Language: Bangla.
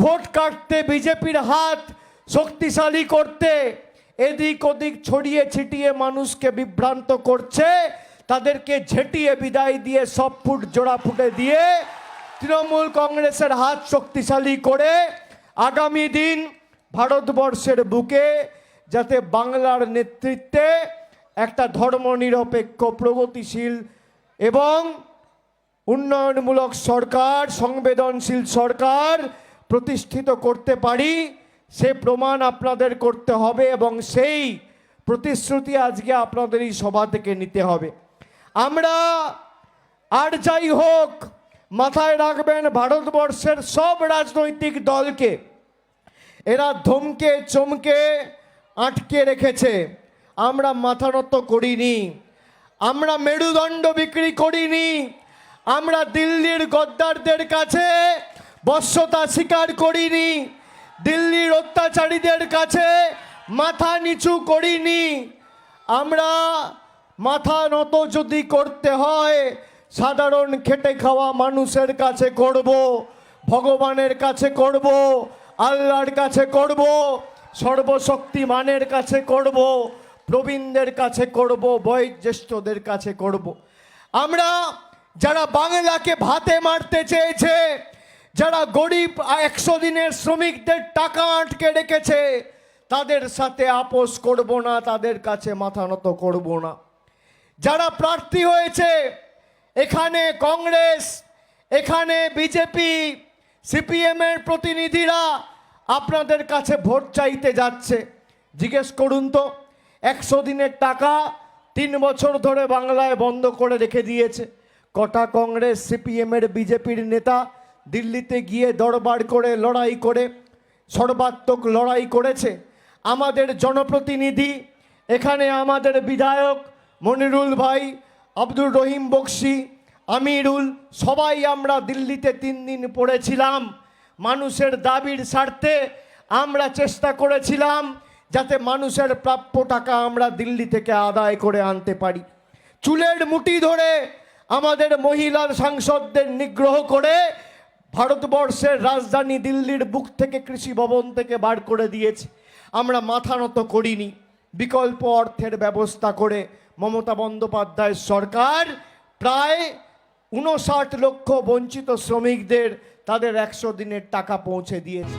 ভোট কাটতে বিজেপির হাত শক্তিশালী করতে, এদিক ওদিক ছড়িয়ে ছিটিয়ে মানুষকে বিভ্রান্ত করছে, তাদেরকে ঝেঁটিয়ে বিদায় দিয়ে সব ফুট জোড়া ফুটে দিয়ে তৃণমূল কংগ্রেসের হাত শক্তিশালী করে আগামী দিন ভারতবর্ষের বুকে যাতে বাংলার নেতৃত্বে একটা ধর্মনিরপেক্ষ, প্রগতিশীল এবং উন্নয়নমূলক সরকার, সংবেদনশীল সরকার প্রতিষ্ঠিত করতে পারি, সে প্রমাণ আপনাদের করতে হবে এবং সেই প্রতিশ্রুতি আজকে আপনাদের এই সভা থেকে নিতে হবে। আমরা আর যাই হোক, মাথায় রাখবেন ভারতবর্ষের সব রাজনৈতিক দলকে। এরা ধমকে, চমকে আটকে রেখেছে। আমরা মাথা নত করিনি। আমরা মেরুদণ্ড বিক্রি করিনি। আমরা দিল্লির গদ্দারদের কাছে বশ্যতা স্বীকার করিনি। দিল্লির অত্যাচারীদের কাছে মাথা নিচু করিনি। আমরা মাথা নত যদি করতে হয়, সাধারণ খেটে খাওয়া মানুষের কাছে করব, ভগবানের কাছে করব, আল্লাহর কাছে করব, সর্বশক্তিমানের কাছে করব, প্রবীণদের কাছে করব, বয়োজ্যেষ্ঠদের কাছে করব। আমরা যারা বাংলাকে ভাতে মারতে চেয়েছে যারা গরিব একশো দিনের শ্রমিকদের টাকা আটকে রেখেছে, তাদের সাথে আপোষ করব না, তাদের কাছে মাথা নত করব না। যারা প্রার্থী হয়েছে, এখানে কংগ্রেস, এখানে বিজেপি, সিপিএমের প্রতিনিধিরা আপনাদের কাছে ভোট চাইতে যাচ্ছে। জিজ্ঞেস করুন তো, একশো দিনের টাকা তিন বছর ধরে বাংলায় বন্ধ করে রেখে দিয়েছে। কটা কংগ্রেস, সিপিএমের, বিজেপির নেতা দিল্লিতে গিয়ে দরবার করে, লড়াই করে, সর্বাত্মক লড়াই করেছে। আমাদের জনপ্রতিনিধি, এখানে আমাদের বিধায়ক মনিরুল ভাই, আব্দুর রহিম বক্সি, আমিরুল, সবাই আমরা দিল্লিতে তিন দিন পড়েছিলাম। মানুষের দাবির স্বার্থে আমরা চেষ্টা করেছিলাম যাতে মানুষের প্রাপ্য টাকা আমরা দিল্লি থেকে আদায় করে আনতে পারি। চুলের মুঠি ধরে আমাদের মহিলার সাংসদদের নিগ্রহ করে ভারতবর্ষের রাজধানী দিল্লির বুক থেকে কৃষি ভবন থেকে বার করে দিয়েছে। আমরা মাথা নত করিনি। বিকল্প অর্থের ব্যবস্থা করে মমতা বন্দ্যোপাধ্যায় সরকার প্রায় উনষাট লক্ষ বঞ্চিত শ্রমিকদের তাদের একশো দিনের টাকা পৌঁছে দিয়েছে।